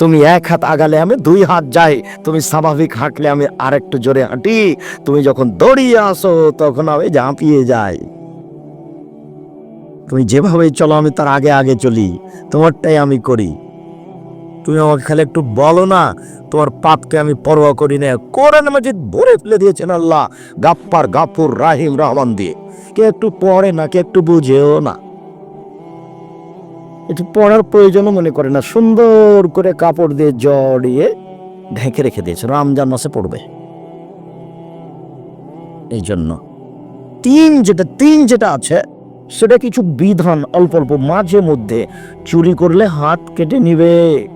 তুমি এক হাত আগালে আমি দুই হাত যাই, তুমি স্বাভাবিক হাঁটলে আমি আরেকটু জোরে হাঁটি, তুমি যখন দৌড়িয়ে আসো তখন আমি ঝাঁপিয়ে যাই। তুমি যেভাবে চলো, আমি তার আগে আগে চলি, তোমারটাই আমি করি। তুমি আমাকে খালি একটু বলো না, তোমার পাপকে আমি পরোয়া করি না। কোরআন মাজিদ ভরে ফেলে দিয়েছেন আল্লাহ, গাপ্পার গাফুর রাহিম রহমান দিয়ে। কে একটু পড়ে না, কে একটু বুঝেও না। একটু পড়ার প্রয়োজনও মনে করে না। সুন্দর করে কাপড় দিয়ে জড়িয়ে ঢেকে রেখে দিয়েছে। রমজান মাসে পড়বে। এই জন্য তিন যেটা তিন যেটা আছে, সেটা কিছু বিধান অল্প অল্প, মাঝে মধ্যে চুরি করলে হাত কেটে নিবে,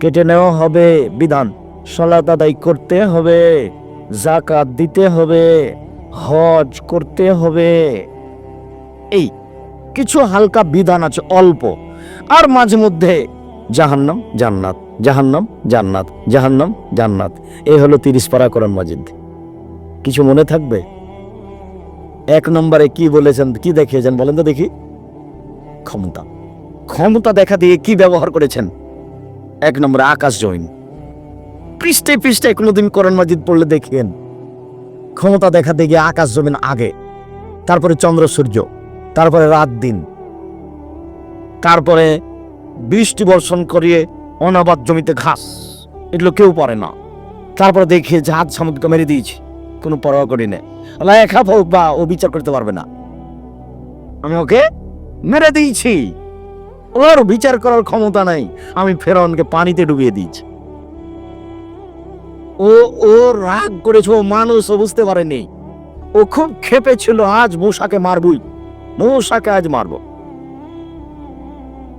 কেটে নেওয়া হবে। বিধান, সলাত আদায় করতে হবে জাকাত দিতে হবে, হজ করতে হবে। এই কিছু হালকা বিধান আছে অল্প। আর মাঝে মধ্যে জাহান্নাম, জান্নাত জাহান্নাম জান্নাত জাহান্নাম, জান্নাত। এই হলো তিরিশ পারা কোরআন মাজিদ। কিছু মনে থাকবে? এক নম্বরে কি বলেছেন, কি দেখিয়েছেন বলেন তো দেখি। ক্ষমতা। ক্ষমতা দেখা দিয়ে কি ব্যবহার করেছেন? এক নম্বরে আকাশ জৈন। পৃষ্ঠে পৃষ্ঠে কোনোদিন কোরআন মাজিদ পড়লে দেখিয়েন। ক্ষমতা দেখা দিয়ে গিয়ে আকাশ জমিন আগে, তারপরে চন্দ্র সূর্য, তারপরে রাত দিন। তারপরে বৃষ্টি বর্ষণ করিয়ে অনাবাদ জমিতে ঘাস। এগুলো কেউ পারে না। তারপরে দেখে জাহাজ সামুদ্রিক মেরে দিয়েছি। কোনো পরোয়া করি না। এক হোক বা ও বিচার করতে পারবে না। আমি ওকে মেরে দিয়েছি। ওর বিচার করার ক্ষমতা নাই। আমি ফেরাউনকে পানিতে ডুবিয়ে দিয়েছি। ও ও রাগ করেছে। ও মানুষ বুঝতে পারেনি। ও খুব ক্ষেপে ছিল আজ মূষাকে মারবই। মূষাকে আজ মারবো।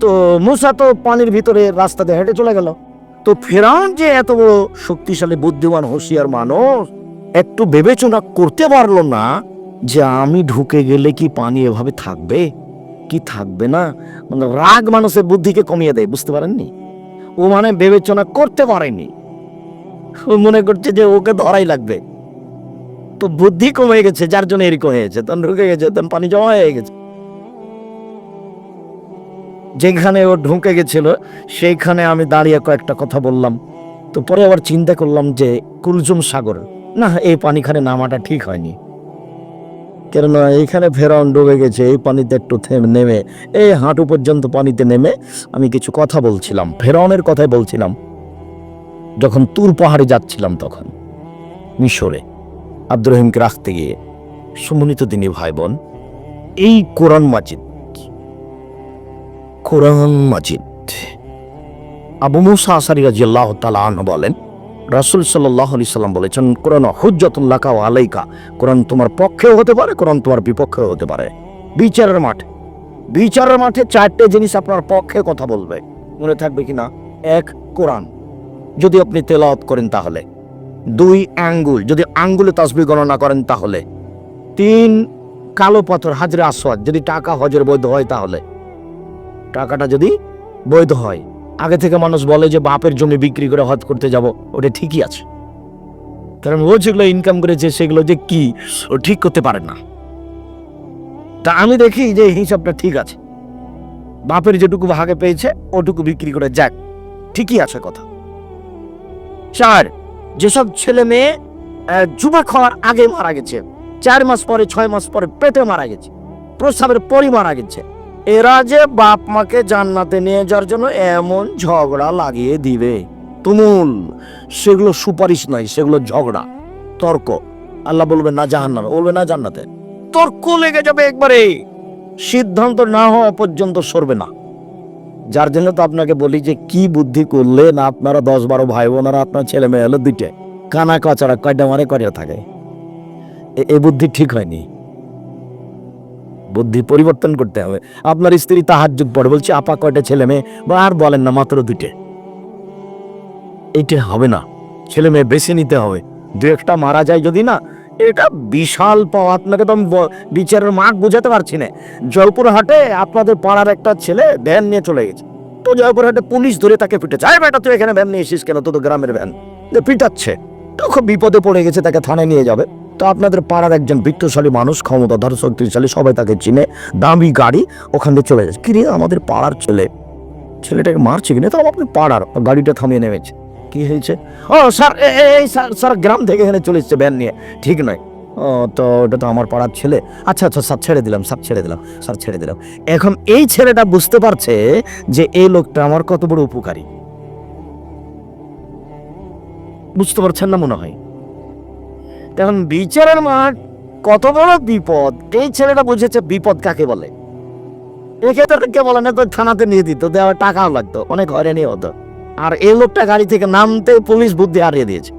তো মূষা তো পানির ভিতরে রাস্তা দিয়ে হেঁটে চলে গেল। তো ফেরাউন যে এত বড় শক্তিশালী, বুদ্ধিমান, হুঁশিয়ার মানুষ, একটু বিবেচনা করতে পারল না যে আমি ঢুকে গেলে কি পানি এভাবে থাকবে? কি থাকবে না? মানে রাগ মানুষের বুদ্ধিকে কমিয়ে দেয়, বুঝতে পারেননি? ও মানে বিবেচনা করতে পারেনি। ও মনে করছে যে ওকে ধরাই লাগবে। তো বুদ্ধি কমে গেছে, যার জন্য এরকম হয়েছে। তখন ঢুকে গেছে, তখন পানি জমা হয়ে গেছে। যেখানে ও ঢুকে গেছিল, সেইখানে আমি দাঁড়িয়ে কয়েকটা কথা বললাম। তো পরে আবার চিন্তা করলাম যে, কুলজুম সাগর। না, এই পানিখানে নামাটা ঠিক হয়নি। কেননা এইখানে ফেরাউন ডুবে গেছে, এই পানিতে একটু নেমে। এই হাঁটু পর্যন্ত পানিতে নেমে আমি কিছু কথা বলছিলাম, ফেরাউনের কথাই বলছিলাম। যখন তুর পাহাড়ে যাচ্ছিলাম তখন, মিশরে, আব্দুর রহিমকে রাখতে গিয়ে, সুমনিত দিনী ভাই বোন এই কোরআন মাজিদ কোরআন মাজিদ। আবু মুসা আসারি রাজি আল্লাহ বলেন, রাসুল সাল্লাহ আলি সাল্লাম বলেছেন, কোরআন হুজ্জতুল্লাহ ও আলাইকা। কোরআন তোমার পক্ষেও হতে পারে, কোরআন তোমার বিপক্ষেও হতে পারে। বিচারের মাঠ। বিচারের মাঠে চারটে জিনিস আপনার পক্ষে কথা বলবে। মনে থাকবে কিনা? এক, কোরআন। যদি আপনি তেলাওয়াত করেন তাহলে। দুই, আঙ্গুল। যদি আঙ্গুলে তাসবি গণনা করেন তাহলে। তিন, কালো পাথর, হাজরে আসওয়াদ। যদি টাকা হজের বৈধ হয় তাহলে। টাকাটা যদি বৈধ হয়। আগে থেকে মানুষ বলে যে বাপের জমি বিক্রি করে হজ করতে যাব, ওটা ঠিকই আছে। কারণ ও যেগুলো ইনকাম করেছে, সেগুলো যে কি, ও ঠিক করতে পারে না। তা আমি দেখি যে হিসাবটা ঠিক আছে। বাপের যেটুকু ভাগে পেয়েছে, ওটুকু বিক্রি করে যাক। ঠিকই আছে কথা। চার যেসব ছেলে মেয়ে যুবক হওয়ার আগে মারা গেছে, চার মাস পরে, ছয় মাস পরে পেটে মারা গেছে, প্রস্রাবের পরই মারা গেছে এরা যে বাপ মাকে জান্নাতে নিয়ে যাওয়ার জন্য এমন ঝগড়া লাগিয়ে দিবে। তুমুল, সেগুলো সুপারিশ নয়, সেগুলো ঝগড়া। তর্ক। আল্লাহ বলবে, না, জাহান্নামে। বলবে, না, জান্নাতে। তর্ক লেগে যাবে একবারে। সিদ্ধান্ত না হওয়া পর্যন্ত সরবে না। যার জন্য তো আপনাকে বলি যে, কি বুদ্ধি করলে না আপনারা দশ বারো ভাই বোনেরা আপনার ছেলে মেয়ে হলো দুইটে? কানা কচড়া কয়টা মারে কয়টা থাকে? এ- বুদ্ধি ঠিক হয়নি। বুদ্ধি পরিবর্তন করতে হবে। আপনার স্ত্রী তাহার যুগ পড়ে, বলছে, আপা কয়টা ছেলে মেয়ে? বা আর বলেন না, মাত্র দুইটে। এইটা হবে না। ছেলে মেয়ে বেছে নিতে হবে। দু একটা মারা যায় যদি না, এটা বিশাল পাওয়া। আপনাকে তো আমি বিচারের মাঠ বোঝাতে পারছি না। জয়পুরহাটে আপনাদের পাড়ার একটা ছেলে ভ্যান নিয়ে চলে গেছে। তো জয়পুরহাটে পুলিশ ধরে তাকে পিটেছে আয় বেটা, তুই এখানে ভ্যান নিয়ে এসিস কেন? তো গ্রামের ভ্যান। পিটাচ্ছে। তো খুব বিপদে পড়ে গেছে, তাকে থানায় নিয়ে যাবে। তো আপনাদের পাড়ার একজন বৃত্তশালী মানুষ, ক্ষমতাধর, শক্তিশালী, সবাই তাকে চিনে, দামি গাড়ি ওখান থেকে চলে যাচ্ছে। কিরে, আমাদের পাড়ার ছেলে। ছেলেটাকে মারছে কিনা? তাও আপনি পাড়ার গাড়িটা থামিয়ে নেমেছে। কি হয়েছে? ও, স্যার এই, স্যার স্যার, গ্রাম থেকে এখানে চলে এসছে ভ্যান নিয়ে। ঠিক নয়। ও, তো ওটা তো আমার পাড়ার ছেলে। আচ্ছা আচ্ছা স্যার, ছেড়ে দিলাম, স্যার, ছেড়ে দিলাম, স্যার, ছেড়ে দিলাম। এখন এই ছেলেটা বুঝতে পারছে যে এই লোকটা আমার কত বড় উপকারী। বুঝতে পারছেন না মনে হয়? এখন বিচারের মাঠ কত বড় বিপদ? এই ছেলেটা বুঝেছে বিপদ কাকে বলে। এক্ষেত্রে কে বলে না, তো থানাতে নিয়ে দিত দেওয়া টাকাও লাগতো, অনেক হয়রানি হতো। আর এই লোকটা গাড়ি থেকে নামতে পুলিশ বুদ্ধি হারিয়ে দিয়েছে।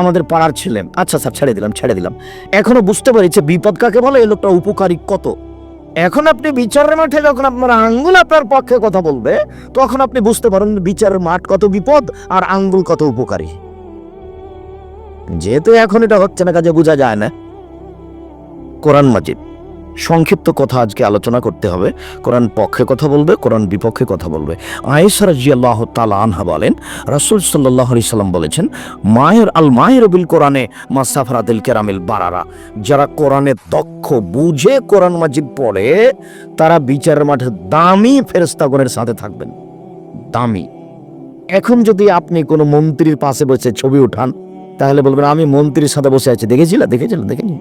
আমাদের পাড়ার ছিলেন আচ্ছা স্যার, ছেড়ে দিলাম ছেড়ে দিলাম। এখনও বুঝতে পেরেছে বিপদ কাকে বলে, এই লোকটা উপকারী কত। এখন আপনি বিচারের মাঠে যখন আপনার আঙ্গুল আপনার পক্ষে কথা বলবে, তখন আপনি বুঝতে পারেন বিচারের মাঠ কত বিপদ আর আঙ্গুল কত উপকারী। যেহেতু এখন এটা হচ্ছে না, কাজে বোঝা যায় না। কোরআন মাজিদ, সংক্ষিপ্ত কথা আজকে আলোচনা করতে হবে। কোরআন পক্ষে কথা বলবে, কোরআন বিপক্ষে কথা বলবে। আয়েসা রাজিয়াল্লাহ তালা আনহা বলেন, রাসুল সাল্লাহ আলি সাল্লাম বলেছেন, মায়ের আল মায়ের বিল কোরআনে মাসাফরাদিল কেরামিল বারারা। যারা কোরআনে দক্ষ, বুঝে কোরআন মাজিদ পড়ে, তারা বিচারের মাঠে দামি ফেরেস্তাগণের সাথে থাকবেন। দামি। এখন যদি আপনি কোনো মন্ত্রীর পাশে বসে ছবি উঠান তাহলে বলবেন আমি মন্ত্রীর সাথে বসে আছি। দেখেছিলা? দেখেছিলাম দেখেনি?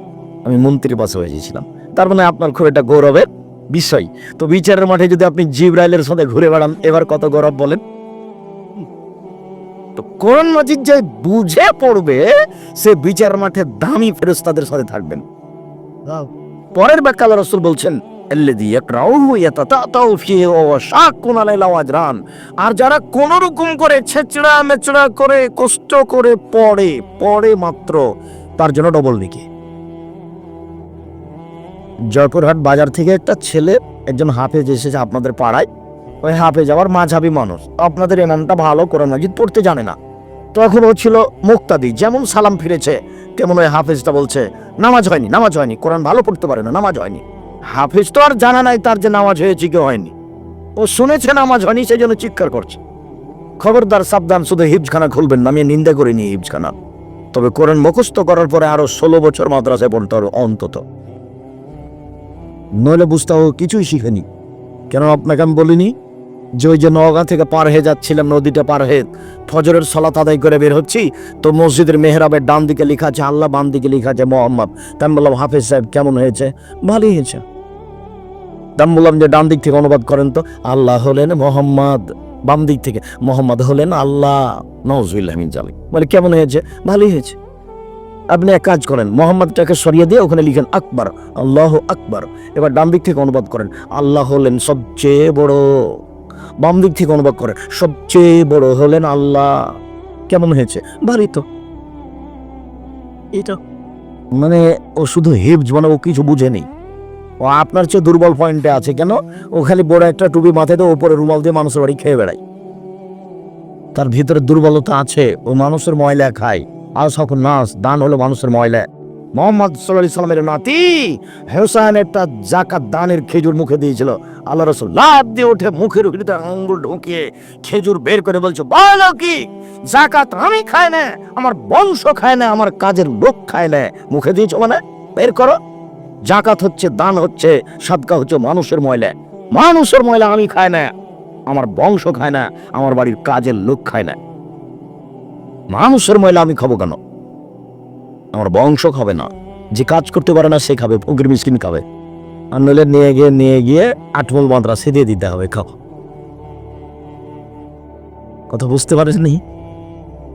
আমি মন্ত্রীর পাশে বসেছিলাম তার মানে আপনার খুব একটা গৌরবের বিষয়। তো বিচারের মাঠে যদি আপনি জিব্রাইলের সাথে ঘুরে বেড়ান এবার কত গৌরব বলেন? তো কোরআন মাজিদ যে বুঝে পড়বে সে বিচার মাঠে দামি ফেরেস্তাদের সাথে থাকবেন। পরের ব্যাখ্যা রাসূল বলছেন ফিহি ওয়া শাকুন আলাইহি ওয়াজরান আর যারা কোন রকম করে ছেচড়া মেচড়া করে, কষ্ট করে পড়ে পড়ে মাত্র, তার জন্য ডবল নেকি। জয়পুরহাট বাজার থেকে একটা ছেলে, একজন হাফেজ এসেছে আপনাদের পাড়ায়। ওই হাফেজ আবার মাঝাবি মানুষ। আপনাদের এমনটা ভালো কোরআন মাজিদ পড়তে জানে না। তখন ও ছিল মুক্তাদি, যেমন সালাম ফিরেছে, তেমন ওই হাফেজটা বলছে, নামাজ হয়নি নামাজ হয়নি, কোরআন ভালো পড়তে পারে না, নামাজ হয়নি। হাফেজ তো আর জানা নাই তার যে নামাজ হয়েছে কি হয়নি। ও শুনেছে নামাজ হয়নি সেই জন্য চিৎকার করছে। খবরদার সাবধান, শুধু হিফজখানা খুলবেন না, আমি নিন্দা করিনি হিফজখানা। তবে করেন মুখস্থ করার পরে আরও ষোলো বছর মাদ্রাসে পড়তে হবে, অন্তত। নইলে বুঝতে কিছুই শিখেনি। কেন আপনাকে আমি বলিনি? যে ওই যে নওগাঁ থেকে পার হয়ে যাচ্ছিলাম, নদীটা পার হয়ে ফজরের সলাত আদায় করে বের হচ্ছি। তো মসজিদের মেহরাবের ডান দিকে লেখা আছে, আল্লাহ বাম দিকে লেখা আছে, মোহাম্মদ। আমি বললাম, হাফেজ সাহেব, কেমন হয়েছে? ভালোই হয়েছে। তা বললাম যে, ডান দিক থেকে অনুবাদ করেন তো। আল্লাহ হলেন মোহাম্মদ, বাম দিক থেকে। মোহাম্মদ হলেন আল্লাহ নজরুল্লাহ জালি বলে, কেমন হয়েছে? ভালোই হয়েছে। আপনি এক কাজ করেন, মোহাম্মদটাকে সরিয়ে দিয়ে ওখানে লিখেন, আকবর, আল্লাহ আকবর। এবার ডান দিক থেকে অনুবাদ করেন, আল্লাহ হলেন সবচেয়ে বড় বাম দিক থেকে অনুবাদ করেন সবচেয়ে বড় হলেন আল্লাহ। কেমন হয়েছে? ভালোই তো। এটা মানে ও শুধু হিপজ মানে ও কিছু বুঝেনি। ও আপনার চেয়ে দুর্বল পয়েন্টে আছে কেন? ও খালি বড় একটা টুপি মাথায় তো উপরে রুমাল দিয়ে মানুষের বাড়ি খেয়ে বেড়ায়। তার ভিতরে দুর্বলতা আছে। ও মানুষের ময়লা খায়। আর সকল নাচ দান হলো মানুষের ময়লা। মোহাম্মদ সাল্লাহ সাল্লামের নাতি হোসাইন একটা জাকাত দানের খেজুর মুখে দিয়েছিল। আল্লাহ রসুল লাভ দিয়ে উঠে মুখের ভিতরে আঙ্গুল ঢুকিয়ে খেজুর বের করে বলছো, বলো কি? জাকাত আমি খাই না, আমার বংশ খায় না, আমার কাজের লোক খায় না। মুখে দিয়েছ মানে? বের করো। জাকাত হচ্ছে, দান হচ্ছে, সাদকা হচ্ছে মানুষের ময়লা। মানুষের ময়লা আমি খাই না, আমার বংশ খায় না, আমার বাড়ির কাজের লোক খায় না। মানুষের ময়লা আমি খাব কেন? আমার বংশ খাবে না। যে কাজ করতে পারে না, সে খাবে ফকির মিসকিন খাবে। আর নইলে নিয়ে গিয়ে নিয়ে গিয়ে আটমল মাদ্রাসে দিয়ে দিতে হবে, খাও। কথা বুঝতে পারিস নি?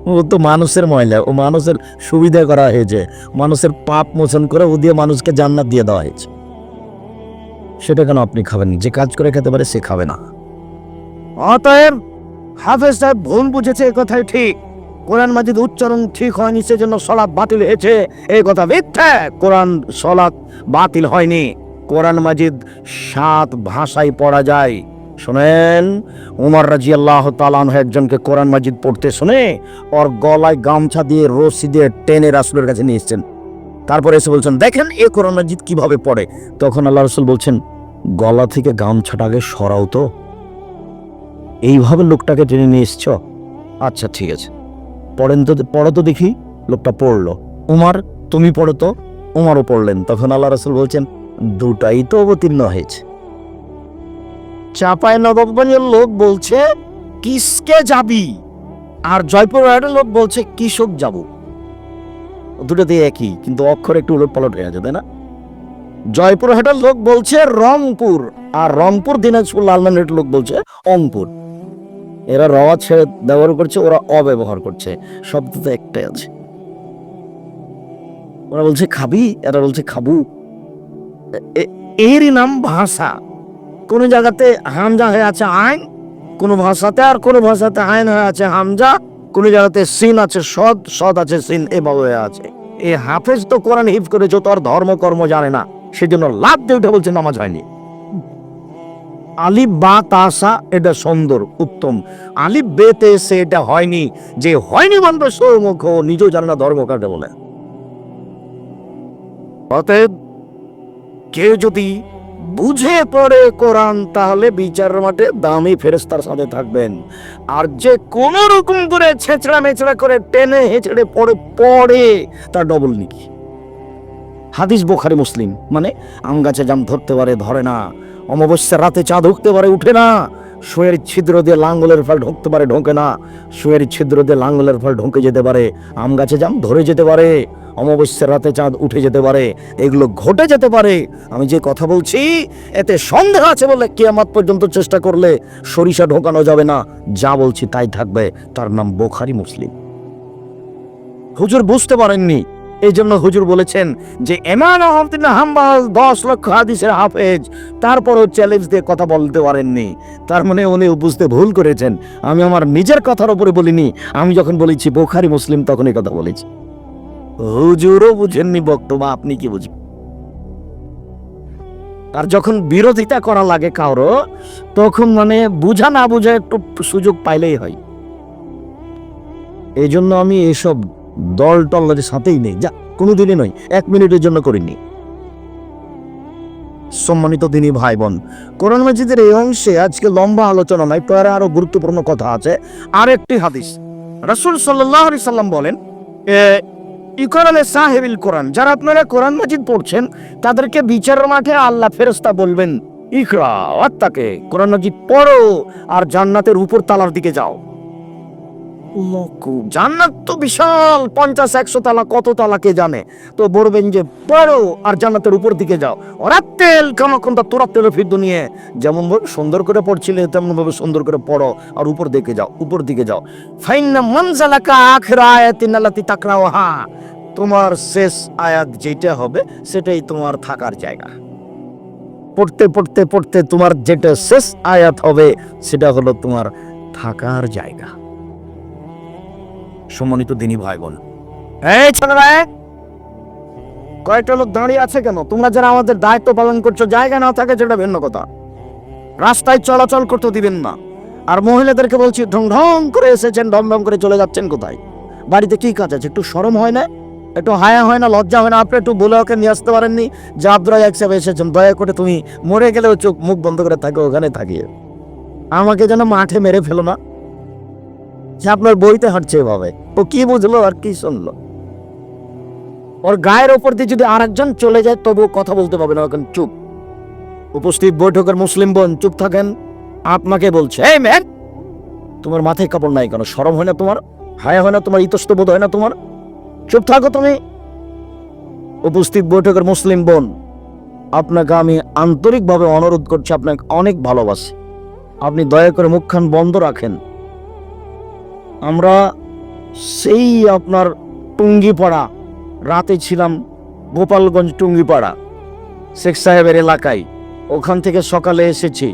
ও তো মানুষের ময়লা, ও মানুষের সুবিধা করা হয়েছে। মানুষের পাপ মোচন করে ও দিয়ে মানুষকে জান্নাত দিয়ে দেওয়া হয়েছে। সেটা কেন আপনি খাবেন যে কাজ করে খেতে পারে, সে খাবে না। অতএব হাফেজ সাহেব ভুল বুঝেছে, এ কথাই ঠিক। কোরআন মাজিদ উচ্চারণ ঠিক হয়নি, সেজন্য সলাৎ বাতিল হয়েছে। এই কথা মিথ্যা। কোরআন সলাৎ বাতিল হয়নি। কোরআন মাজিদ সাত ভাষায় পড়া যায়। শোনেন, উমর রাজি আল্লাহ তালান একজনকে কোরআন মাজিদ পড়তে শুনে ওর গলায় গামছা দিয়ে রশি দিয়ে টেনে রাসুলের কাছে নিয়ে এসছেন। তারপরে এসে বলছেন, দেখেন, এ কোরআন মাজিদ কীভাবে পড়ে? তখন আল্লাহ রসুল বলছেন, গলা থেকে গামছাটাকে সরাও তো। এইভাবে লোকটাকে টেনে নিয়ে এসছ? আচ্ছা ঠিক আছে। পড়েন তো পড়ো তো দেখি। লোকটা পড়ল। উমার, তুমি পড়ো তো? উমারও পড়লেন। তখন আল্লাহ রসুল বলছেন, দুটাই তো অবতীর্ণ হয়েছে। চাপায় নবাবগঞ্জের লোক বলছে, কিসকে যাবি? আর জয়পুরহাটের লোক বলছে কৃষক যাব? দুটোতে একই, কিন্তু অক্ষর একটু উলট পালট হয়ে তাই না? জয়পুরহাটের লোক বলছে, রংপুর। আর রংপুর, দিনাজপুর লালমানের লোক বলছে, অংপুর। এরা র ছেড়ে ব্যবহার করছে, ওরা অব্যবহার করছে। শব্দ তো একটাই আছে। ওরা বলছে, খাবি? এরা বলছে, খাবু। এরই নাম ভাষা। কোন জায়গাতে হামজা হয়ে আছে আইন, কোন ভাষাতে আর কোন ভাষাতে আইন হয়ে আছে হামজা, কোন জায়গাতে সিন আছে সদ সদ আছে সিন, এভাবে হয়ে আছে। এ হাফেজ তো কোরআন হিফ করেছ তো আর ধর্ম কর্ম জানে না। সেজন্য লাভ দিয়ে উঠে বলছে, নামাজ হয়নি। আলিফ বা তাসা এটা সুন্দর, উত্তম। আলিফ বেতে এসে এটা হয়নি। যে হয়নি মানবে সৌমুখ নিজেও জানে না ধর্ম কাটে বলে। অতএব, কেউ যদি বুঝে পড়ে কোরআন, তাহলে বিচারের মাঠে দামি ফেরেস্তার সাথে থাকবেন। আর যে কোন রকম করে ছেঁচড়া মেচড়া করে টেনে হেঁচড়ে পড়ে পড়ে, তার ডবল নিকি। হাদিস বোখারি, মুসলিম মানে আম গাছে জাম ধরতে পারে, ধরে না। অমাবস্যার রাতে চাঁদ উঠতে পারে, উঠে না। শুয়ের ছিদ্র দিয়ে লাঙ্গলের ফল ঢুকতে পারে, ঢোকে না। শুয়ের ছিদ্র দিয়ে লাঙ্গলের ফল ঢুকে যেতে পারে, আম গাছে জাম ধরে যেতে পারে। অমাবস্যার রাতে চাঁদ উঠে যেতে পারে, এগুলো ঘটে যেতে পারে। আমি যে কথা বলছি, এতে সন্দেহ আছে বলে কিয়ামাত পর্যন্ত চেষ্টা করলে সরিষা ঢোকানো যাবে না। যা বলছি তাই থাকবে। তার নাম বোখারি মুসলিম। হুজুর বুঝতে পারেননি। এই জন্য হুজুর বলেছেন যে এমান আহমদিন হাম্বাল, দশ লক্ষ হাদিসের হাফেজ। তারপরও চ্যালেঞ্জ দিয়ে কথা বলতে পারেননি। তার মানে উনি বুঝতে ভুল করেছেন। আমি আমার নিজের কথার উপরে বলিনি। আমি যখন বলেছি, বোখারি, মুসলিম তখন এই কথা বলেছি। হুজুরও বুঝেননি বক্তব্য, আপনি কি বুঝবেন? আর যখন বিরোধিতা করা লাগে কারও, তখন মানে বুঝা না বুঝা একটু সুযোগ পাইলেই হয়। এই জন্য আমি এসব দল টলের সাথেই নেই। যা, কোনোদিনই নয়, এক মিনিটের জন্য করিনি। সম্মানিত দিনী ভাই বোন কোরআন মাজিদের এই অংশে আজকে লম্বা আলোচনা নয়, পরে আরও গুরুত্বপূর্ণ কথা আছে। আর একটি হাদিস, রাসূল আলাইহি সাল্লাম বলেন ইকরালে সাহেবিল কোরআন, যারা আপনারা কোরআন মাজিদ পড়ছেন, তাদেরকে বিচারের মাঠে আল্লাহ ফেরেশতা বলবেন, ইকরা আত্মাকে কোরআন মাজিদ পড়ো আর জান্নাতের উপর তালার দিকে যাও। জান্নাত তো বিশাল, পঞ্চাশ, একশো তালা, কত তালা, কে জানে। তো বলবেন যে, পড়ো আর জান্নাতের উপর দিকে যাও। ওরা তেল কামাকুন্দা তোরা তেল ফির নিয়ে যেমন ভাবে সুন্দর করে পড়ছিলে, তেমন ভাবে সুন্দর করে পড়ো আর উপর দিকে যাও, উপর দিকে যাও। ফাইন্না মনজালাকা আখরা আয়াতিন আল্লাতি তাকরাওহা তোমার শেষ আয়াত যেটা হবে, সেটাই তোমার থাকার জায়গা। পড়তে পড়তে পড়তে তোমার যেটা শেষ আয়াত হবে, সেটা হলো তোমার থাকার জায়গা। সম্মানিত দিনী ভাই বোন এই ছেলেরা! কয়েকটা লোক দাঁড়িয়ে আছে কেন? তোমরা যারা আমাদের দায়িত্ব পালন করছ, জায়গা না থাকে সেটা ভিন্ন কথা। রাস্তায় চলাচল করতে দিবেন না। আর মহিলাদেরকে বলছি, ঢং ঢং করে এসেছেন ঢং ঢং করে চলে যাচ্ছেন কোথায়? বাড়িতে কি কাজ আছে? একটু সরম হয় না? একটু হায়া হয় না? লজ্জা হয় না? আপনি একটু বলে ওকে নিয়ে আসতে পারেননি? যে আব্দুল এক সাহেব এসেছেন, দয়া করে তুমি মরে গেলেও চোখ মুখ বন্ধ করে থাকো, ওখানে থাকিয়ে। আমাকে যেন মাঠে মেরে ফেলো না। যে আপনার বইতে হাঁটছে এভাবে। ও কি বুঝলো আর কি শুনলো? ওর গায়ের ওপর দিয়ে যদি আরেকজন চলে যায়, তবুও কথা বলতে পারবে না। এখন চুপ। উপস্থিত বৈঠকের মুসলিম বোন চুপ থাকেন। আপনাকে বলছে, এই ম্যান তোমার মাথায় কাপড় নাই কেন? সরম হয় না তোমার? হায়া হয় না তোমার? ইতস্ত বোধ হয় না তোমার? চুপ থাকো তুমি। উপস্থিত বৈঠকের মুসলিম বোন, আপনাকে আমি আন্তরিকভাবে অনুরোধ করছি, আপনাকে অনেক ভালোবাসি। আপনি দয়া করে মুখখান বন্ধ রাখেন। আমরা সেই আপনার টুঙ্গিপাড়া, রাতে ছিলাম গোপালগঞ্জ টুঙ্গিপাড়া, শেখ সাহেবের এলাকায়। ওখান থেকে সকালে এসেছি,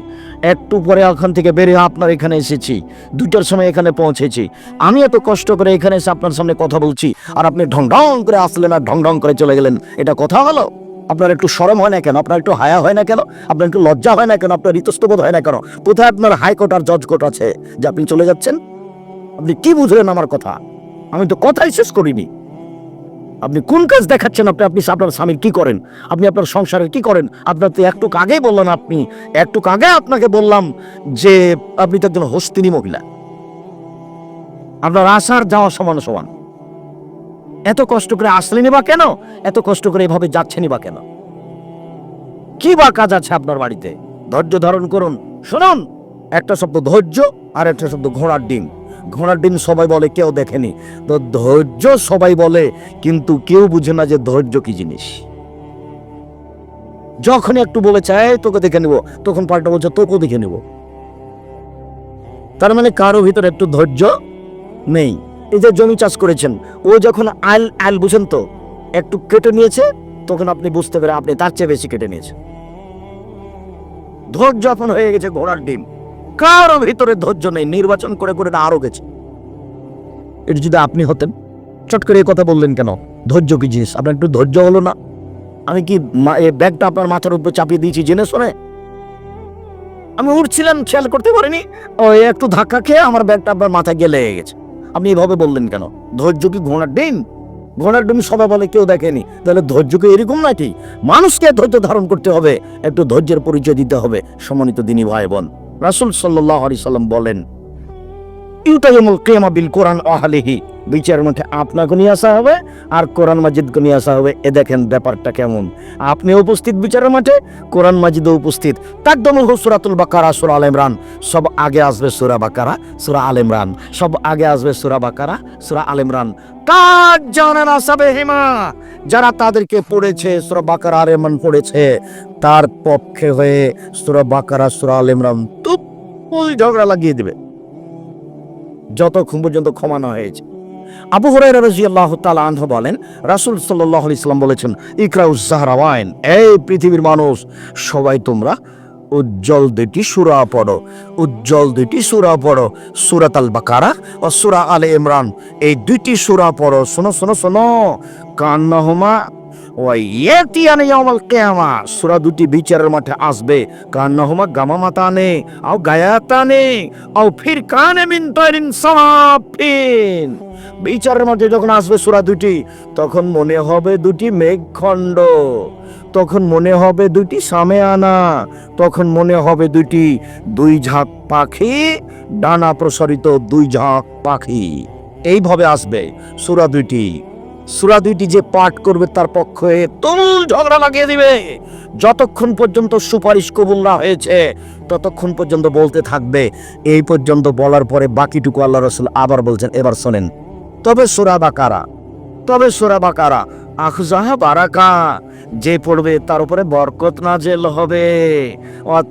একটু পরে ওখান থেকে বেরিয়ে আপনার এখানে এসেছি দুটার সময় এখানে পৌঁছেছি। আমি এত কষ্ট করে এখানে এসে আপনার সামনে কথা বলছি, আর আপনি ঢং ঢং করে আসলেন আর ঢং ঢং করে চলে গেলেন। এটা কথা হলো? আপনার একটু সরম হয় না কেন? আপনার একটু হায়া হয় না কেন? আপনার একটু লজ্জা হয় না কেন? আপনার ইতস্তবোধ হয় না কেন? কোথায় আপনার হাইকোর্ট আর জজ কোর্ট আছে, যে আপনি চলে যাচ্ছেন? আপনি কি বুঝলেন আমার কথা? আমি তো কথাই শেষ করিনি। আপনি কোন কাজ দেখাচ্ছেন আপনি? আপনি আপনার স্বামীর কি করেন? আপনি আপনার সংসারের কি করেন? আপনার তো একটু আগেই বললেন আপনি একটু আগে আপনাকে বললাম যে আপনি তো একজন হস্তিনী মহিলা। আপনার আসার যাওয়া সমান সমান। এত কষ্ট করে আসলেনি বা কেন? এত কষ্ট করে এভাবে যাচ্ছেনই বা কেন? কি বা কাজ আছে আপনার বাড়িতে? ধৈর্য ধারণ করুন। শুনুন, একটা শব্দ ধৈর্য আর একটা শব্দ ঘোড়ার ডিম। ঘোড়ার ডিম সবাই বলে, কেউ দেখেনি। তো ধৈর্য সবাই বলে, কিন্তু কেউ বুঝে না যে ধৈর্য কি জিনিস। যখনই একটু বলে চায়, তোকে দেখে নিব, তখন পাল্টা বলছে, তোকেও দেখে নিব। তার মানে কারও ভিতরে একটু ধৈর্য নেই। এই যে জমি চাষ করেছেন, ও যখন আল আল বুঝেন তো, একটু কেটে নিয়েছে, তখন আপনি বুঝতে পেরে আপনি তার চেয়ে বেশি কেটে নিয়েছেন। ধৈর্য এখন হয়ে গেছে ঘোড়ার ডিম। কারও ভিতরে ধৈর্য নেই, নির্বাচন করে করে আরও গেছে। এটা যদি আপনি হতেন, চট করে কথা বললেন কেন? ধৈর্য কি জিনিস? আপনার একটু ধৈর্য হলো না? আমি কি ব্যাগটা আপনার মাথার উপর চাপিয়ে দিয়েছি জেনে শুনে? আমি উঠছিলাম, খেয়াল করতে পারিনি। ওই একটু ধাক্কা খেয়ে আমার ব্যাগটা আপনার মাথায় গিয়ে লেগে গেছে। আপনি এভাবে বললেন কেন? ধৈর্য কি ঘোড়ার ডিম? ঘোড়ার ডিম সবাই বলে, কেউ দেখেনি। তাহলে ধৈর্য কি এরকম নাকি? মানুষকে ধৈর্য ধারণ করতে হবে, একটু ধৈর্যের পরিচয় দিতে হবে, সম্মানিত দিনী ভাই বোন। রাসুল সাল্লাহ আলি সাল্লাম বলেন ইউটাইমুল কিয়ামা বিল কোরআন আহলিহি। বিচারের মধ্যে আপনাকে নিয়ে আসা হবে আর কোরআন মাজিদকে নিয়ে আসা হবে। এ দেখেন ব্যাপারটা কেমন। আপনি উপস্থিত বিচারের মাঠে, কোরআন মাজিদও উপস্থিত। তাকদমুল সুরাতুল বাকারা, সুরা আল ইমরান। সব আগে আসবে সুরা বাকারা, সুরা আল ইমরান। সব আগে আসবে সুরা বাকারা, সুরা আল ইমরান। কাজ জানেন আসাবে হিমা। যারা তাদেরকে পড়েছে, সুরা বাকারা আর ইমরান পড়েছে, তার পক্ষে হয়ে সুরা বাকারা, সুরা আল ইমরান তুপ ঝগড়া লাগিয়ে দিবে। যতক্ষণ পর্যন্ত ক্ষমা না হয়েছে। আবু হরাইরা রাদিয়াল্লাহু তাআলা আনহু বলেন, রাসূল সাল্লাল্লাহু আলাইহি সাল্লাম বলেছেন ইকরাউস জাহরাওয়াইন এই পৃথিবীর মানুষ, সবাই তোমরা উজ্জ্বল দুটি সূরা পড়ো, উজ্জ্বল দুটি সূরা পড়ো সূরাত আল বাকারা ও সুরা আলে ইমরান। এই দুইটি সূরা পড়ো, শোনো শোনো শোনো। কান্নাহুমা ওয়াইয়াতিয়ানি ইয়াউমাল কিয়ামা। সূরা দুটি বিচারের মাঠে আসবে। ফির বিচারের মাঠে যখন আসবে সূরা দুটি তখন মনে হবে দুটি মেঘখণ্ড, তখন মনে হবে দুটি সামে আনা তখন মনে হবে দুটি দুই ঝাঁক পাখি, ডানা প্রসারিত দুই ঝাঁক পাখি। এইভাবে আসবে সূরা দুইটি। সূরা দুইটি যে পাঠ করবে তার পক্ষে। তুমুল ঝগড়া লাগিয়ে দিবে। যতক্ষণ পর্যন্ত সুপারিশ কবুল না হয়েছে, ততক্ষণ পর্যন্ত বলতে থাকবে। এই পর্যন্ত বলার পরে বাকিটুকু আল্লাহ রসুল আবার বলছেন, এবার শোনেন, তবে সোরা বাকারা, তবে সোরা বাকারা, আখজাহা বারাকা, যে পড়বে তার উপরে বরকত নাজেল হবে।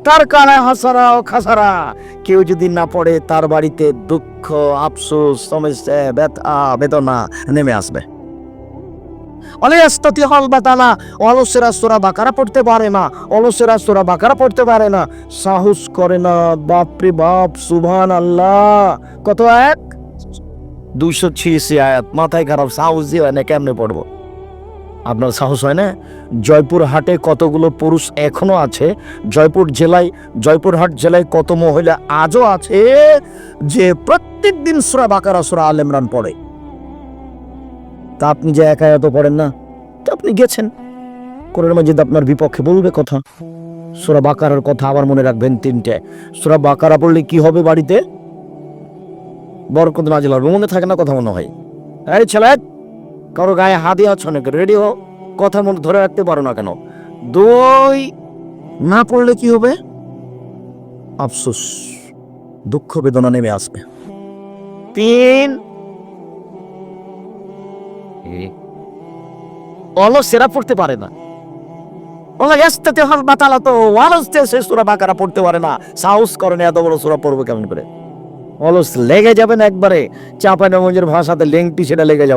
তার কানে হাসারা ও খাসারা, কেউ যদি না পড়ে তার বাড়িতে দুঃখ, আফসোস, সমস্যা, ব্যথা, বেদনা নেমে আসবে। অলেস্তি হল বাতালা অলসেরা সোরা বাকারা পড়তে পারে না, অলসেরা সোরা বাকারা পড়তে পারে না। সাহস করে না, বাপরে বাপ সুবহান আল্লাহ কত এক দুশো ছিয়াশি আয়াত। মাথায় খারাপ, সাহস দিয়ে হয় না, কেমনে পড়ব? আপনার সাহস হয় না? জয়পুর হাটে কতগুলো পুরুষ এখনও আছে? জয়পুর জেলায় জয়পুরহাট জেলায় কত মহিলা আজও আছে? যে প্রত্যেক দিন সুরা বাকারা, সুরা আল ইমরান পড়ে। তা আপনি যে একা এত পড়েন না, তা আপনি গেছেন। কোরআন মাজিদ আপনার বিপক্ষে বলবে কথা। সুরা বাকারার কথা আবার মনে রাখবেন তিনটে। সুরা বাকারা পড়লে কি হবে বাড়িতে? বরকত নাজিল হবে, মনে থাকে না কথা মনে হয়। এই ছেলে, কারও গায়ে হাতি আছো অনেক রেডি হো কথা মনে ধরে রাখতে পারো না কেন। দুই না পড়লে কি হবে? আফসোস, দুঃখ বেদনা নেমে আসবে। তিন অলস সেরা পড়তে পারে না। পড়তে পারে না। সাহস এত বড় কেমন করে? অলস লেগে যাবেন একবারে। ভাষাতে লেংটি লেগে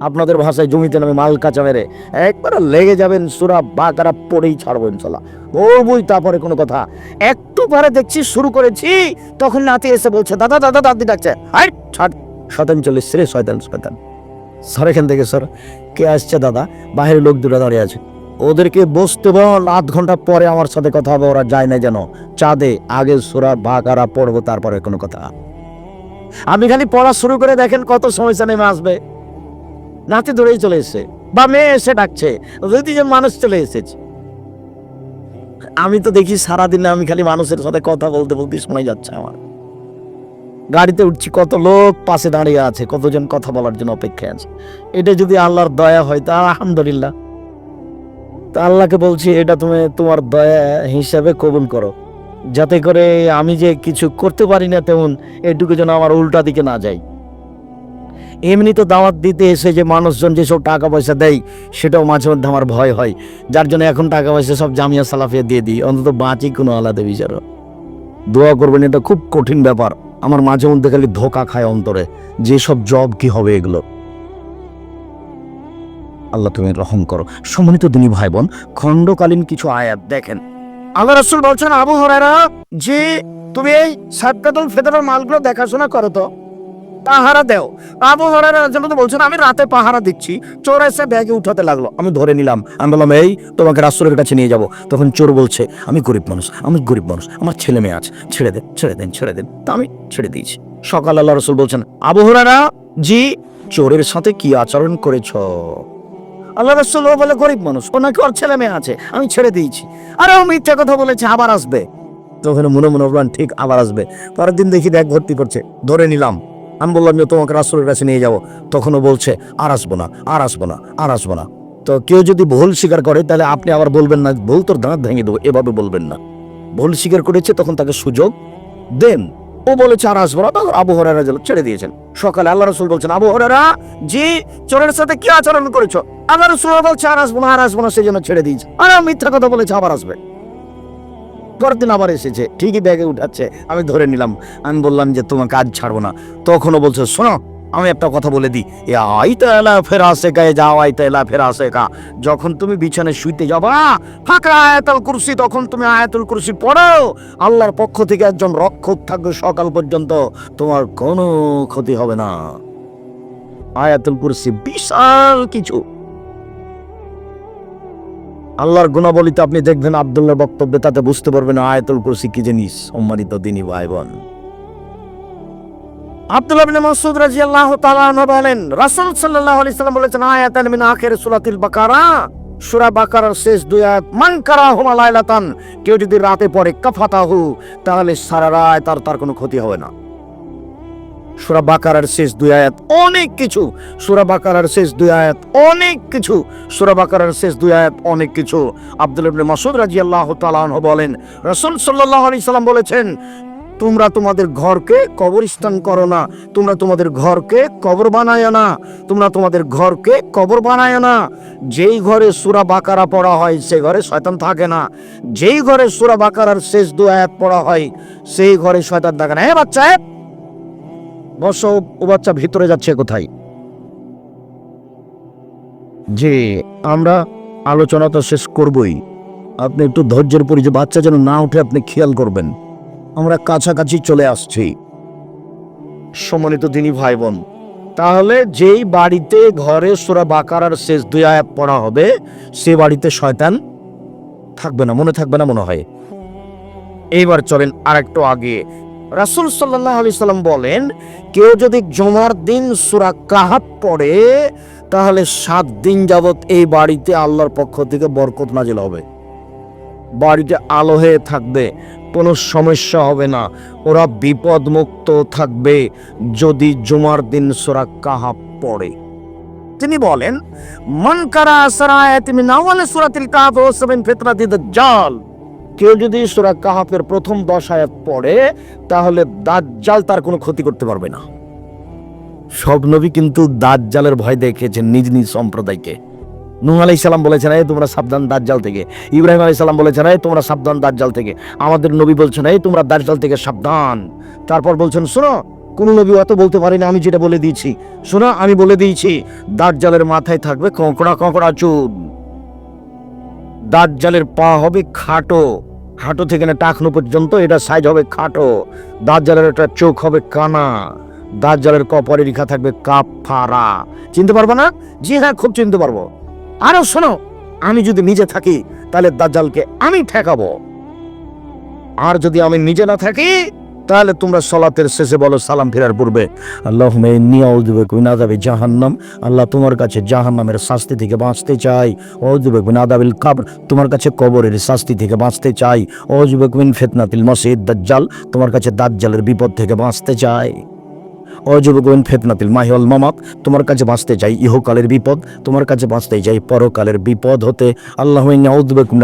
আপনাদের ভাষায় জমিতে নামে মাল কাঁচা মেরে একবারে লেগে যাবেন সুরা বাকারা পড়েই ছাড়বো ইনশাল্লাহ। বলবই তারপরে কোনো কথা। একটু পরে দেখছি শুরু করেছি, তখন নাতি এসে বলছে, দাদা দাদা, দাদি ডাকছে। হাই ছাড়। শতান চল্লিশ শয়তান। স্যার, এখান থেকে, স্যার। কে আসছে, দাদা? বাইরের লোক দুটো দাঁড়িয়ে আছে। ওদেরকে বসতে বল, আধ ঘণ্টা পরে আমার সাথে কথা হবে, ওরা যায় না যেন। চাঁদে, আগে সুরা বাকারা পড়ব, তারপরে কোনো কথা। আমি খালি পড়া শুরু করে দেখেন কত সমস্যা নেমে আসবে। নাতি ধরেই চলে এসছে। বা মেয়ে এসে ডাকছে। দুই তিনজন মানুষ চলে এসেছে। আমি তো দেখি সারাদিনে আমি খালি মানুষের সাথে কথা বলতে বলতে শোনাই যাচ্ছে আমার। গাড়িতে উঠছি, কত লোক পাশে দাঁড়িয়ে আছে, কতজন কথা বলার জন্য অপেক্ষায় আছে। এটা যদি আল্লাহর দয়া হয়, তা আলহামদুলিল্লাহ। তা আল্লাহকে বলছি, এটা তুমি তোমার দয়া হিসাবে কবুল করো। যাতে করে আমি যে কিছু করতে পারি না তেমন, এটুকু যেন আমার উল্টা দিকে না যায় এমনি তো দাওয়াত দিতে এসে যে মানুষজন যেসব টাকা পয়সা দেয়, সেটাও মাঝে মধ্যে আমার ভয় হয়। যার জন্য এখন টাকা পয়সা সব জামিয়া সালাফিয়া দিয়ে দিই। অন্তত বাঁচি কোনো আলাদা বিচার দোয়া করবেন, এটা খুব কঠিন ব্যাপার। আমার মাঝে মধ্যে খালি ধোকা খায় অন্তরে। যে সব জব কি হবে এগুলো? আল্লাহ তুমি রহম করো। সম্মানিত দিনী ভাই বোন খণ্ডকালীন কিছু আয়াত দেখেন। আল্লাহ রসুল বলছেন, আবু হরারা যে তুমি এই সাতকাতুল ফেতরের মালগুলো দেখাশোনা করো তো পাহারা দেও। আবু হরারা বলছেন, আমি রাতে পাহারা দিচ্ছি। চোর এসে ব্যাগে উঠাতে লাগল। আমি ধরে নিলাম, আমি বললাম, এই, তোমাকে রাসুলের কাছে নিয়ে যাব। তখন চোর বলছে, আমি গরিব মানুষ, আমি গরিব মানুষ, আমার ছেলে মেয়ে আছে, ছেড়ে দেন ছেড়ে দেন ছেড়ে দেন, তা আমি ছেড়ে দিয়েছি। সকাল আল্লাহ রসুল বলছেন, আবু হরারা জি, চোরের সাথে কি আচরণ করেছ? আল্লাহ রসুল ও বলে, গরিব মানুষ ও নাকি ওর ছেলে মেয়ে আছে, আমি ছেড়ে দিয়েছি। আরে ও মিথ্যা কথা বলেছে, আবার আসবে। তখন মনে মনে বললাম, ঠিক, আবার আসবে। পরের দিন দেখি ব্যাগ ভর্তি করছে, ধরে নিলাম আমি বললাম যে তোমাকে রাসুলের কাছে নিয়ে যাব। তখনও বলছে, আর আসব না, আর আসব না, আর আসব না। তো কেউ যদি ভুল স্বীকার করে, তাহলে আপনি আবার বলবেন না, ভুল তোর দাঁত ভেঙে দেবো। এভাবে বলবেন না। ভুল স্বীকার করেছে, তখন তাকে সুযোগ দেন। ও বলেছে, আর আসব না। তখন আবু হরারা ছেড়ে দিয়েছেন। সকালে আল্লাহ রসুল বলছেন, আবু হরারা জি, চোরের সাথে কি আচরণ করেছ? আল্লাহ রসুল বলছে, আর আসব না, আর আসব না। সেই জন্য ছেড়ে দিয়েছে। আর মিথ্যা কথা বলেছে, আবার আসবে। দিন আবার এসেছে, ঠিকই ব্যাগে উঠাচ্ছে। আমি ধরে নিলাম, আমি বললাম যে তোমার কাজ ছাড়বো না। তখনও বলছে, শোনো, আমি একটা কথা বলে দিই। এ আইতা এলা ফের আসে কা যাও আইতা এলা ফের কা যখন তুমি বিছানায় শুইতে যাবা, ফাঁকা আয়াতুল কুরসি, তখন তুমি আয়াতুল কুরসি পড়ো আল্লাহর পক্ষ থেকে একজন রক্ষক থাকবে সকাল পর্যন্ত, তোমার কোনো ক্ষতি হবে না। আয়াতুল কুরসি বিশাল কিছু। আল্লাহর গুণাবলিতে আপনি দেখবেন আব্দুল্লাহর বক্তব্যে তাতে বুঝতে পারবেন আয়াতুল কুরসি কি জিনিস, সম্মানিত দিনী ভাই বোন আব্দুল্লাহ বিন মাসউদ রাদিয়াল্লাহু তাআলা বলেন, রাসূল সাল্লাল্লাহু আলাইহি সাল্লাম বলেছেন, আয়াতান মিন আখির সূরাতিল বাকারা। সূরা বাকারার শেষ দুই আয়াত, মান কারাহুমা লাইলাতান। কেউ যদি রাতে পড়ে, কাফাতাহু, তাহলে সারা রাত তার তার কোনো ক্ষতি হবে না। সূরা বাকারার শেষ দুই আয়াত অনেক কিছু। সূরা বাকারার শেষ দুই আয়াত অনেক কিছু। সূরা বাকারার শেষ দুই আয়াত অনেক কিছু। আব্দুল ইবনে মাসউদ রাদিয়াল্লাহু তাআলা আনহু বলেন, রাসূল সাল্লাল্লাহু আলাইহি সাল্লাম বলেছেন, তোমরা তোমাদের ঘরকে কবরস্থান করো না, তোমরা তোমাদের ঘরকে কবর বানায় না, তোমরা তোমাদের ঘরকে কবর বানায় না। যেই ঘরে সূরা বাকারা পড়া হয় সেই ঘরে শয়তান থাকে না। যেই ঘরে সূরা বাকারার শেষ দু আয়াত পড়া হয়, সেই ঘরে শয়তান থাকে না। হ্যাঁ বাচ্চা বসো ও বাচ্চা ভিতরে যাচ্ছে কোথায়? যে আমরা আলোচনা তো শেষ করবই। আপনি একটু ধৈর্যের পরিচয় বাচ্চা যেন না উঠে আপনি খেয়াল করবেন। আমরা কাছাকাছি চলে আসছি। সম্মানিত দিনী ভাই বোন তাহলে যেই বাড়িতে ঘরে সোরা বাকারার শেষ দুই আয়াত পড়া হবে সে বাড়িতে শয়তান থাকবে না মনে থাকবে না মনে হয়। এইবার চলেন আর একটু আগে। রাসুল সাল্লাহ আলি সাল্লাম বলেন, কেউ যদি জমার দিন সুরা কাহাত পড়ে, তাহলে সাত দিন যাবৎ এই বাড়িতে আল্লাহর পক্ষ থেকে বরকত নাজিল হবে। বাড়িতে আলো হয়ে থাকবে, কোনো সমস্যা হবে না। ওরা বিপদ মুক্ত থাকবে যদি জুমার দিন সোরা কাহাব পড়ে। তিনি বলেন, মন কারা সারায়াত মিন আওয়াল সূরাতিল কাহাফ ওয়া সাবিন ফিতরাতি দাজ্জাল। কেউ যদি সূরা কাহাফের প্রথম 10 আয়াত পড়ে, তাহলে দাজ্জাল তার কোনো ক্ষতি করতে পারবে না। সব নবী কিন্তু দাজ্জালের ভয় দেখেছেন নিজ নিজ সম্প্রদায়কে। নূহ আলাইহিস সালাম বলেছেন, এই তোমরা সাবধান দাজ্জাল থেকে। ইব্রাহিম আলাইহিস সালাম বলেছেন, এই তোমরা সাবধান দাজ্জাল থেকে। আমাদের নবী বলছেন, এই তোমরা দাজ্জাল থেকে সাবধান। তারপর বলছেন, শোনো, কোন নবী অত বলতে পারি না, আমি যেটা বলে দিয়েছি। শোনো, আমি বলে দিয়েছি, দাজ্জালের মাথায় থাকবে কঙ্কড়া কঙ্কড়া চুল দাজ্জালের পা হবে খাটো। হাঁটু থেকে না টাকনো পর্যন্ত এটা সাইজ হবে খাটো। দাজ্জালের একটা চোখ হবে কানা। দাজ্জালের কপালে রেখা থাকবে কাপ ফারা চিনতে পারব না? জি হ্যাঁ খুব চিনতে পারব। আরও শোনো, আমি যদি নিজে থাকি, তাহলে দাজ্জালকে আমি ঠেকাবো। আর যদি আমি নিজে না থাকি তাহলে তোমরা সলাতের শেষে বলো সালাম ফেরার পূর্বে আল্লাহ যাবে জাহান্নাম। আল্লাহ তোমার কাছে জাহান্নামের শাস্তি থেকে বাঁচতে চাই অজুবে কুইনাদাবিল কাবর। তোমার কাছে কবরের শাস্তি থেকে বাঁচতে চাই অজুবে কুইন ফেতনাতিল মসিদ দাজ্জাল। তোমার কাছে দাজ্জালের বিপদ থেকে বাঁচতে চাই অযুবগোবিন ফেতনাতিল। মাহিউল মামাত, তোমার কাছে বাঁচতে চাই ইহকালের বিপদ, তোমার কাছে বাঁচতে চাই পরকালের বিপদ হতে। আল্লাহ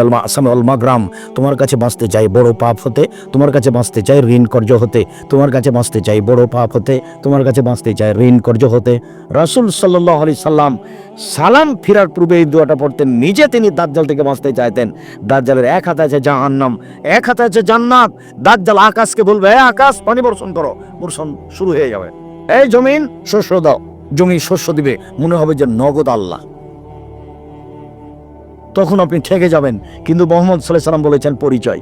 মা আসাম আল মাগরাম, তোমার কাছে বাঁচতে চাই বড় পাপ হতে, তোমার কাছে বাঁচতে চাই ঋণ কর্য হতে, তোমার কাছে বাঁচতে চাই বড় পাপ হতে, তোমার কাছে বাঁচতে চাই ঋণ কর্য হতে। রাসূল সাল্লাহ আলি সাল্লাম সালাম ফিরার পূর্বে এই দোয়াটা পড়তেন, নিজে তিনি দাজ্জাল থেকে বাঁচতে চাইতেন। দাজ্জালের এক হাতে আছে জাহান্নাম, এক হাতে আছে জান্নাত। দাজ্জাল আকাশকে বলবে, "এ আকাশ, পানি বর্ষণ করো। বর্ষণ শুরু হয়ে যাবে। এই জমিন শস্য দাও। জমি শস্য দিবে, মনে হবে যে নগদ আল্লাহ। তখন আপনি ঠেকে যাবেন, কিন্তু মোহাম্মদ সাল্লাম বলেছেন পরিচয়।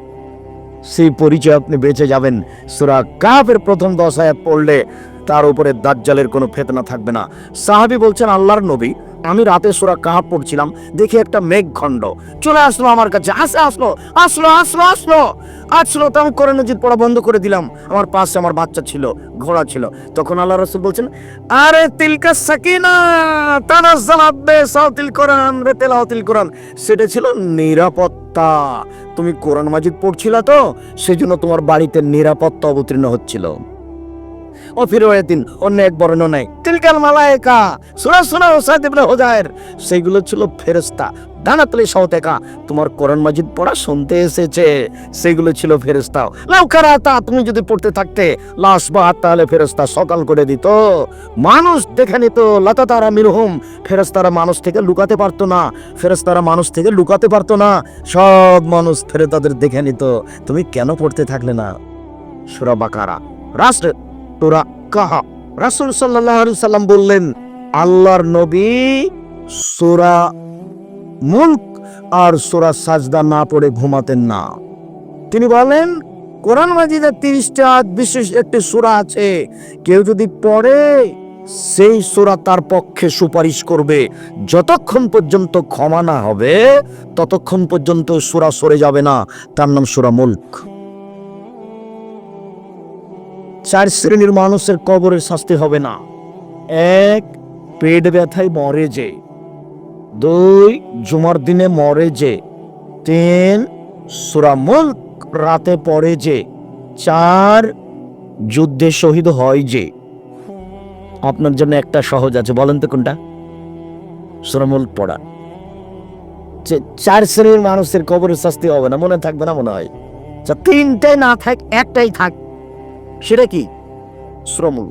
সেই পরিচয় আপনি বেঁচে যাবেন। সুরা কাফের প্রথম দশায় পড়লে তার উপরে দাজ্জালের কোনো ফেতনা থাকবে না। সাহাবি বলছেন, আল্লাহর নবী। আমি রাতে সুরা কাহাব পড়ছিলাম, দেখি একটা মেঘখণ্ড। চলে আসলো আমার কাছে, আসে আসলো আসলো আসলো আসলো। আসলো, তো আমি করে নজির পড়া বন্ধ করে দিলাম। আমার পাশে আমার বাচ্চা ছিল, ঘোড়া ছিল। তখন আল্লাহ রসুল বলছেন, আরে তিলকা সাকিনা, তানাজ্জাল আব্বে সাউতিল কোরআন রে তেলাওয়াতিল কোরআন। সেটা ছিল নিরাপত্তা। তুমি কোরআন মাজিদ পড়ছিলা তো, সেজন্য তোমার বাড়িতে নিরাপত্তা অবতীর্ণ হচ্ছিল। ও ফিরোয়াতিন অন্য এক বর্ণনায় তিলকাল মালায়েকা, সুরা সুরা ওসাদ ইবনে হুজায়ের সেইগুলো ছিল ফেরেশতা, দানাতলি সহতেকা তোমার কোরআন মাজিদ পড়া শুনতে এসেছে সেগুলো ছিল ফেরেশতা লাউকারাতা তুমি যদি পড়তে থাকতে, লাশ বা তাহলে ফেরেশতা সকাল করে দিত। মানুষ দেখে নিত, লাতাতারা মিরহুম ফেরেশতারা মানুষ থেকে লুকাতে পারতো না, ফেরেশতারা মানুষ থেকে লুকাতে পারতো না। সব মানুষ ফেরে তাদের দেখে নিত। তুমি কেন পড়তে থাকলে না? সুরা বাকারা। রাষ্ট্র তোরা কাহা? রাসুল সাল্লাহ সাল্লাম বললেন, আল্লাহর নবী সোরা মুল্ক আর সোরা সাজদা না পড়ে ঘুমাতেন না। তিনি বলেন, কোরআন মাজিদের তিরিশটা বিশেষ একটি সূরা আছে। কেউ যদি পড়ে, সেই সূরা তার পক্ষে সুপারিশ করবে। যতক্ষণ পর্যন্ত ক্ষমা না হবে, ততক্ষণ পর্যন্ত সূরা সরে যাবে না। তার নাম সূরা মুল্ক। চার শ্রেণির মানুষের কবরের শাস্তি হবে না। এক পেট ব্যথায় মরে যে। দুই জুমার দিনে মরে যে। তিন সুরামুল রাতে পড়ে যে। চার যুদ্ধে শহীদ হয় যে। আপনার জন্য একটা সহজ আছে বলেন তো কোনটা? সুরামুল পড়া। চার শ্রেণির মানুষের কবরের শাস্তি হবে না মনে থাকবে না মনে হয়। আচ্ছা, তিনটাই না থাক একটাই থাক। সেটা কি? শ্রমুল।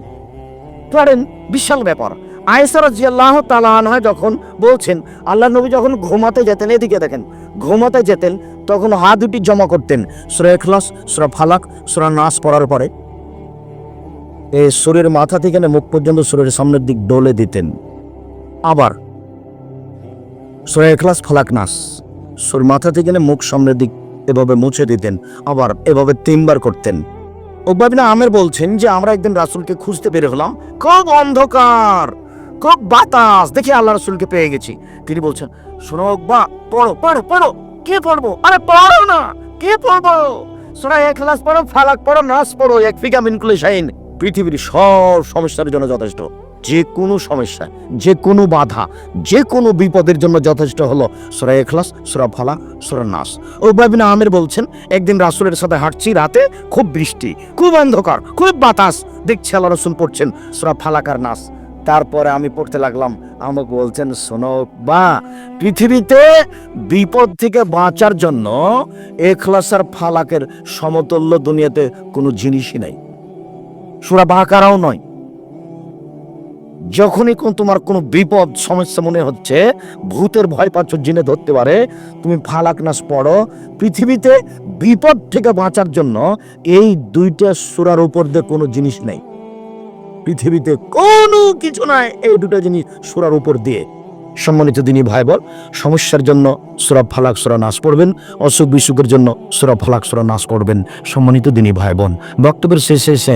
পারেন বিশাল ব্যাপার। আয়েসার জিয়াল্লাহ তালাহ যখন বলছেন, আল্লাহ নবী যখন ঘুমাতে যেতেন, এদিকে দেখেন, ঘুমাতে যেতেন, তখন হাত দুটি জমা করতেন, সুরা এখলাস সুরা ফালাক, সুরা নাস পড়ার পরে। এই শরীর মাথা থেকে মুখ পর্যন্ত শরীরের সামনের দিক ডলে দিতেন। আবার, সুরা ফালাক, নাস শরীর মাথা থেকে মুখ সামনের দিক এভাবে মুছে দিতেন, আবার এভাবে তিনবার করতেন। ওকবাবিনা আমের বলছেন যে আমরা একদিন রাসুলকে খুঁজতে বের হলাম। খুব অন্ধকার, খুব বাতাস। দেখি আল্লাহ রাসুলকে পেয়ে গেছি। তিনি বলছেন, শোনো ওকবা পড়ো পড়ো পড়ো। কে পড়ব? আরে পড়ো না! কে পড়ব? সোনা এক ক্লাস পড়ো, ফালাক পড়ো, নাস পড়ো, এক ফিকা মিনকুলে শাইন। পৃথিবীর সব সমস্যার জন্য যথেষ্ট। যে কোনো সমস্যা, যে কোনো বাধা, যে কোনো বিপদের জন্য যথেষ্ট হলো। সুরা এখলাস সুরা ফালা সুরা নাস। ওবাবিনা আমের বলছেন, একদিন রাসুলের সাথে হাঁটছি, রাতে খুব বৃষ্টি, খুব অন্ধকার, খুব বাতাস। দেখছি আল্লাহ রসুল পড়ছেন সুরা ফালাকার নাস। তারপরে আমি পড়তে লাগলাম, আমাকে বলছেন, শোনো বা, পৃথিবীতে বিপদ থেকে বাঁচার জন্য এখলাস আর ফালাকের সমতুল্য দুনিয়াতে কোনো জিনিসই নাই। সুরা বাঁকারাও নয়। যখনই কোন তোমার কোনো বিপদ, সমস্যা মনে হচ্ছে, ভূতের ভয় পাচ্ছ, জিনে ধরতে পারে, তুমি ফালাক নাস পড়ো। পৃথিবীতে বিপদ থেকে বাঁচার জন্য এই দুইটা সুরার উপর দিয়ে কোনো জিনিস নেই। পৃথিবীতে কোনো কিছু নাই এই দুটো জিনিস সুরার উপর দিয়ে। সম্মানিত দিনী ভাই বল সমস্যার জন্য সুরা ফালাক, সুরা নাশ পড়বেন অসুখ বিসুখের জন্য সুরা ফালাক, সুরা নাশ করবেন। সম্মানিত দিনী ভাই বোন, বক্তব্যের শেষে এসে